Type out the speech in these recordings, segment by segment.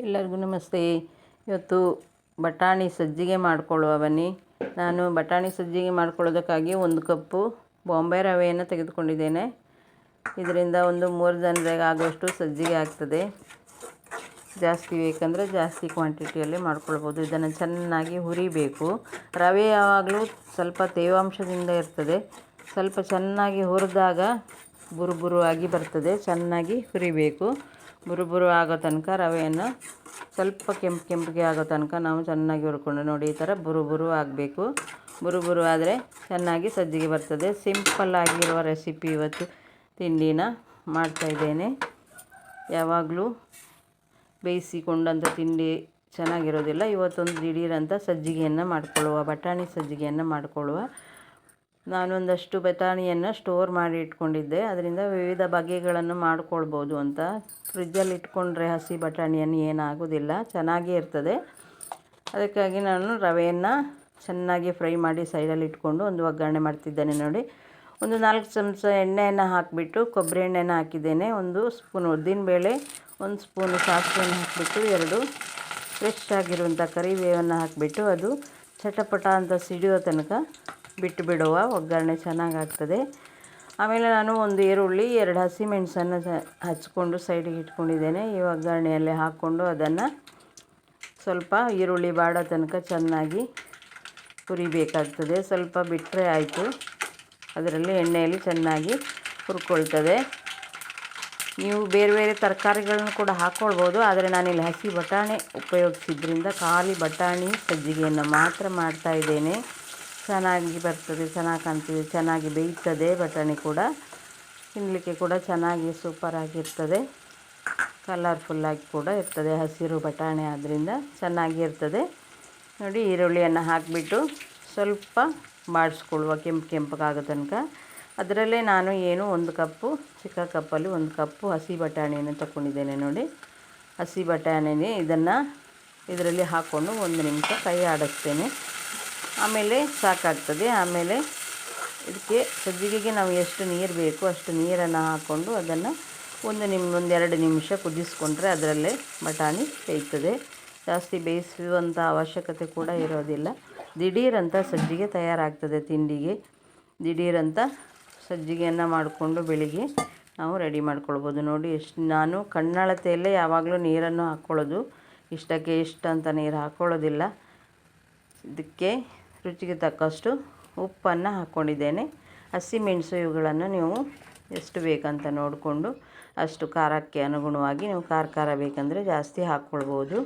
ಎಲ್ಲರಿಗೂ ನಮಸ್ತೆ. ಇವತ್ತು ಬಟಾಣಿ ಸಜ್ಜಿಗೆ ಮಾಡಿಕೊಳ್ಳುವ ಬನ್ನಿ. ನಾನು ಬಟಾಣಿ ಸಜ್ಜಿಗೆ ಮಾಡ್ಕೊಳ್ಳೋದಕ್ಕಾಗಿ ಒಂದು ಕಪ್ಪು ಬಾಂಬೆ ರವೆಯನ್ನು ತೆಗೆದುಕೊಂಡಿದ್ದೇನೆ. ಇದರಿಂದ ಒಂದು ಮೂರು ಜನರಿಗೆ ಆಗುವಷ್ಟು ಸಜ್ಜಿಗೆ ಆಗ್ತದೆ. ಜಾಸ್ತಿ ಬೇಕಂದರೆ ಜಾಸ್ತಿ ಕ್ವಾಂಟಿಟಿಯಲ್ಲಿ ಮಾಡ್ಕೊಳ್ಬೋದು. ಇದನ್ನು ಚೆನ್ನಾಗಿ ಹುರಿಬೇಕು. ರವೆ ಯಾವಾಗಲೂ ಸ್ವಲ್ಪ ತೇವಾಂಶದಿಂದ ಇರ್ತದೆ. ಸ್ವಲ್ಪ ಚೆನ್ನಾಗಿ ಹುರಿದಾಗ ಬುರು ಬುರು ಆಗಿ ಬರ್ತದೆ. ಚೆನ್ನಾಗಿ ಹುರಿಬೇಕು. ಬುರು ಬುರು ಆಗೋ ತನಕ ರವೆಯನ್ನು ಸ್ವಲ್ಪ ಕೆಂಪು ಕೆಂಪಿಗೆ ಆಗೋ ತನಕ ನಾವು ಚೆನ್ನಾಗಿ ಹುರ್ಕೊಂಡು ನೋಡಿ, ಈ ಥರ ಬುರುಬುರು ಬುರು ಆಗಬೇಕು. ಬುರುಬುರು ಬುರು ಆದರೆ ಚೆನ್ನಾಗಿ ಸಜ್ಜಿಗೆ ಬರ್ತದೆ. ಸಿಂಪಲ್ ಆಗಿರುವ ರೆಸಿಪಿ ಇವತ್ತು ತಿಂಡಿನ ಮಾಡ್ತಾಯಿದ್ದೇನೆ ಯಾವಾಗಲೂ ಬೇಯಿಸಿಕೊಂಡಂಥ ತಿಂಡಿ ಚೆನ್ನಾಗಿರೋದಿಲ್ಲ. ಇವತ್ತೊಂದು ದಿಢೀರಂಥ ಸಜ್ಜಿಗೆಯನ್ನು ಮಾಡಿಕೊಳ್ಳುವ, ಬಟಾಣಿ ಸಜ್ಜಿಗೆಯನ್ನು ಮಾಡಿಕೊಳ್ಳುವ ನಾನೊಂದಷ್ಟು ಬಟಾಣಿಯನ್ನು ಸ್ಟೋರ್ ಮಾಡಿ ಇಟ್ಕೊಂಡಿದ್ದೆ. ಅದರಿಂದ ವಿವಿಧ ಬಗೆಗಳನ್ನು ಮಾಡಿಕೊಳ್ಬೋದು ಅಂತ. ಫ್ರಿಜ್ಜಲ್ಲಿ ಇಟ್ಕೊಂಡ್ರೆ ಹಸಿ ಬಟಾಣಿಯನ್ನು ಏನಾಗೋದಿಲ್ಲ. ಚೆನ್ನಾಗೇ ಇರ್ತದೆ. ಅದಕ್ಕಾಗಿ ನಾನು ರವೆಯನ್ನು ಚೆನ್ನಾಗಿ ಫ್ರೈ ಮಾಡಿ ಸೈಡಲ್ಲಿ ಇಟ್ಕೊಂಡು ಒಂದು ಒಗ್ಗರಣೆ ಮಾಡ್ತಿದ್ದೇನೆ ನೋಡಿ. ಒಂದು ನಾಲ್ಕು ಚಮಚ ಎಣ್ಣೆಯನ್ನು ಹಾಕಿಬಿಟ್ಟು ಕೊಬ್ಬರಿ ಎಣ್ಣೆನ ಹಾಕಿದ್ದೇನೆ. ಒಂದು ಸ್ಪೂನ್ ಉದ್ದಿನಬೇಳೆ, ಒಂದು ಸ್ಪೂನ್ ಸಾಸಿವೆಯನ್ನು ಹಾಕಿಬಿಟ್ಟು, ಎರಡು ಫ್ರೆಶ್ ಆಗಿರುವಂಥ ಕರಿಬೇವನ್ನು ಹಾಕಿಬಿಟ್ಟು ಅದು ಚಟಪಟ ಅಂತ ಸಿಡಿಯೋ ತನಕ ಬಿಟ್ಟು ಬಿಡುವ ಒಗ್ಗರಣೆ ಚೆನ್ನಾಗಾಗ್ತದೆ. ಆಮೇಲೆ ನಾನು ಒಂದು ಈರುಳ್ಳಿ, ಎರಡು ಹಸಿಮೆಣಸನ್ನು ಹಚ್ಕೊಂಡು ಸೈಡಿಗೆ ಇಟ್ಕೊಂಡಿದ್ದೇನೆ. ಈ ಒಗ್ಗರಣೆಯಲ್ಲಿ ಹಾಕ್ಕೊಂಡು ಅದನ್ನು ಸ್ವಲ್ಪ ಈರುಳ್ಳಿ ಬಾಡೋ ತನಕ ಚೆನ್ನಾಗಿ ಹುರಿಬೇಕಾಗ್ತದೆ. ಸ್ವಲ್ಪ ಬಿಟ್ಟರೆ ಆಯಿತು. ಅದರಲ್ಲಿ ಎಣ್ಣೆಯಲ್ಲಿ ಚೆನ್ನಾಗಿ ಹುರ್ಕೊಳ್ತದೆ. ನೀವು ಬೇರೆ ಬೇರೆ ತರಕಾರಿಗಳನ್ನು ಕೂಡ ಹಾಕ್ಕೊಳ್ಬೋದು, ಆದರೆ ನಾನಿಲ್ಲಿ ಹಸಿ ಬಟಾಣಿ ಉಪಯೋಗಿಸಿದ್ರಿಂದ ಖಾಲಿ ಬಟಾಣಿ ಸಜ್ಜಿಗೆಯನ್ನು ಮಾತ್ರ ಮಾಡ್ತಾಯಿದ್ದೇನೆ ಚೆನ್ನಾಗಿ ಬರ್ತದೆ, ಚೆನ್ನಾಗಿ ಕಾಣ್ತದೆ, ಚೆನ್ನಾಗಿ ಬೇಯ್ತದೆ ಬಟಾಣಿ ಕೂಡ. ತಿನ್ನಲಿಕ್ಕೆ ಕೂಡ ಚೆನ್ನಾಗಿ ಸೂಪರಾಗಿರ್ತದೆ ಕಲರ್ಫುಲ್ಲಾಗಿ ಕೂಡ ಇರ್ತದೆ ಹಸಿರು ಬಟಾಣಿ ಆದ್ದರಿಂದ ಚೆನ್ನಾಗಿರ್ತದೆ ನೋಡಿ ಈರುಳ್ಳಿಯನ್ನು ಹಾಕಿಬಿಟ್ಟು ಸ್ವಲ್ಪ ಬಾಡಿಸ್ಕೊಳ್ಳುವ ಕೆಂಪು ಕೆಂಪಗಾಗೋ ತನಕ. ಅದರಲ್ಲೇ ನಾನು ಏನು ಒಂದು ಕಪ್ಪು, ಚಿಕ್ಕ ಕಪ್ಪಲ್ಲಿ ಒಂದು ಕಪ್ಪು ಹಸಿ ಬಟಾಣಿಯನ್ನು ತಗೊಂಡಿದ್ದೇನೆ ನೋಡಿ. ಹಸಿ ಬಟಾಣಿನೇ ಇದನ್ನು ಇದರಲ್ಲಿ ಹಾಕ್ಕೊಂಡು ಒಂದು ನಿಮಿಷ ಕೈ ಆಡಿಸ್ತೇನೆ. ಆಮೇಲೆ ಸಾಕಾಗ್ತದೆ. ಆಮೇಲೆ ಇದಕ್ಕೆ ಸಜ್ಜಿಗೆಗೆ ನಾವು ಎಷ್ಟು ನೀರು ಬೇಕು ಅಷ್ಟು ನೀರನ್ನು ಹಾಕ್ಕೊಂಡು ಅದನ್ನು ಒಂದು ನಿಮ್ ಒಂದೆರಡು ನಿಮಿಷ ಕುದಿಸ್ಕೊಂಡ್ರೆ ಅದರಲ್ಲೇ ಬಟಾಣಿ ಬೇಯ್ತದೆ. ಜಾಸ್ತಿ ಬೇಯಿಸುವಂಥ ಅವಶ್ಯಕತೆ ಕೂಡ ಇರೋದಿಲ್ಲ. ದಿಢೀರಂತ ಸಜ್ಜಿಗೆ ತಯಾರಾಗ್ತದೆ ತಿಂಡಿಗೆ. ದಿಢೀರಂತ ಸಜ್ಜಿಗೆಯನ್ನು ಮಾಡಿಕೊಂಡು ಬೆಳಿಗ್ಗೆ ನಾವು ರೆಡಿ ಮಾಡ್ಕೊಳ್ಬೋದು. ನೋಡಿ, ಎಷ್ಟು ನಾನು ಕಣ್ಣಾಳತೆಯಲ್ಲೇ ಯಾವಾಗಲೂ ನೀರನ್ನು ಹಾಕ್ಕೊಳ್ಳೋದು ಇಷ್ಟಕ್ಕೆ ಇಷ್ಟ ಅಂತ ನೀರು ಹಾಕ್ಕೊಳ್ಳೋದಿಲ್ಲ ಇದಕ್ಕೆ ರುಚಿಗೆ ತಕ್ಕಷ್ಟು ಉಪ್ಪನ್ನು ಹಾಕ್ಕೊಂಡಿದ್ದೇನೆ ಹಸಿಮೆಣಸು ಇವುಗಳನ್ನು ನೀವು ಎಷ್ಟು ಬೇಕಂತ ನೋಡಿಕೊಂಡು ಅಷ್ಟು ಖಾರಕ್ಕೆ ಅನುಗುಣವಾಗಿ ನೀವು ಖಾರ ಖಾರ ಬೇಕಂದರೆ ಜಾಸ್ತಿ ಹಾಕ್ಕೊಳ್ಬೋದು.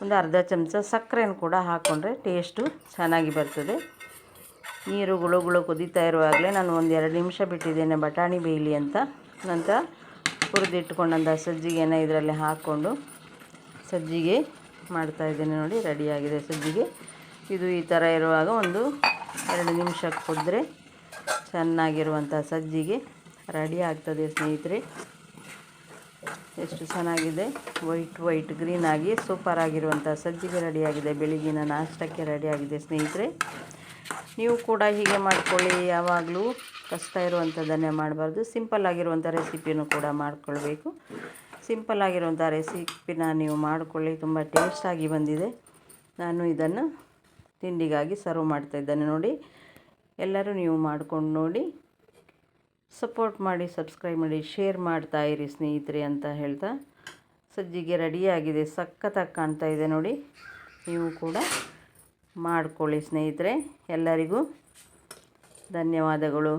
ಒಂದು ಅರ್ಧ ಚಮಚ ಸಕ್ಕರೆಯನ್ನು ಕೂಡ ಹಾಕ್ಕೊಂಡ್ರೆ ಟೇಸ್ಟು ಚೆನ್ನಾಗಿ ಬರ್ತದೆ. ನೀರು ಗುಳುಗುಳು ಗುಳು ಕುದೀತಾ ಇರುವಾಗಲೇ ನಾನು ಒಂದು ಎರಡು ನಿಮಿಷ ಬಿಟ್ಟಿದ್ದೇನೆ ಬಟಾಣಿ ಬೇಯಲಿ ಅಂತ. ನಂತರ ಹುರಿದಿಟ್ಕೊಂಡಂಥ ಸಜ್ಜಿಗೆನ ಇದರಲ್ಲಿ ಹಾಕ್ಕೊಂಡು ಸಜ್ಜಿಗೆ ಮಾಡ್ತಾಯಿದ್ದೇನೆ ನೋಡಿ ರೆಡಿಯಾಗಿದೆ ಸಜ್ಜಿಗೆ. ಇದು ಈ ಥರ ಇರುವಾಗ ಒಂದು ಎರಡು ನಿಮಿಷ ಕುದ್ರೆ ಚೆನ್ನಾಗಿರುವಂಥ ಸಜ್ಜಿಗೆ ರೆಡಿ ಆಗ್ತದೆ ಸ್ನೇಹಿತರೆ. ಎಷ್ಟು ಚೆನ್ನಾಗಿದೆ. ವೈಟ್ ವೈಟ್, ಗ್ರೀನ್ ಆಗಿ ಸೂಪರ್ ಆಗಿರುವಂಥ ಸಜ್ಜಿಗೆ ರೆಡಿಯಾಗಿದೆ ಬೆಳಗಿನ ನಾಷ್ಟಕ್ಕೆ ರೆಡಿಯಾಗಿದೆ ಸ್ನೇಹಿತರೆ. ನೀವು ಕೂಡ ಹೀಗೆ ಮಾಡಿಕೊಳ್ಳಿ. ಯಾವಾಗಲೂ ಕಷ್ಟ ಇರುವಂಥದ್ದನ್ನೇ ಮಾಡಬಾರ್ದು. ಸಿಂಪಲ್ ಆಗಿರುವಂಥ ರೆಸಿಪಿನೂ ಕೂಡ ಮಾಡಿಕೊಳ್ಬೇಕು. ಸಿಂಪಲ್ ಆಗಿರುವಂಥ ರೆಸಿಪಿನ ನೀವು ಮಾಡಿಕೊಳ್ಳಿ. ತುಂಬ ಟೇಸ್ಟಾಗಿ ಬಂದಿದೆ. ನಾನು ಇದನ್ನು ತಿಂಡಿಗಾಗಿ ಸರ್ವ್ ಮಾಡ್ತಾಯಿದ್ದೇನೆ ನೋಡಿ. ಎಲ್ಲರೂ ನೀವು ಮಾಡ್ಕೊಂಡು ನೋಡಿ. ಸಪೋರ್ಟ್ ಮಾಡಿ ಸಬ್ಸ್ಕ್ರೈಬ್ ಮಾಡಿ ಶೇರ್ ಮಾಡ್ತಾ ಇರಿ ಸ್ನೇಹಿತರೆ ಅಂತ ಹೇಳ್ತಾ ಸಜ್ಜಿಗೆ ರೆಡಿಯಾಗಿದೆ ಸಖತ್ತಾಗಿ ಕಾಣ್ತಾ ಇದೆ ನೋಡಿ. ನೀವು ಕೂಡ ಮಾಡ್ಕೊಳ್ಳಿ ಸ್ನೇಹಿತರೆ ಎಲ್ಲರಿಗೂ ಧನ್ಯವಾದಗಳು.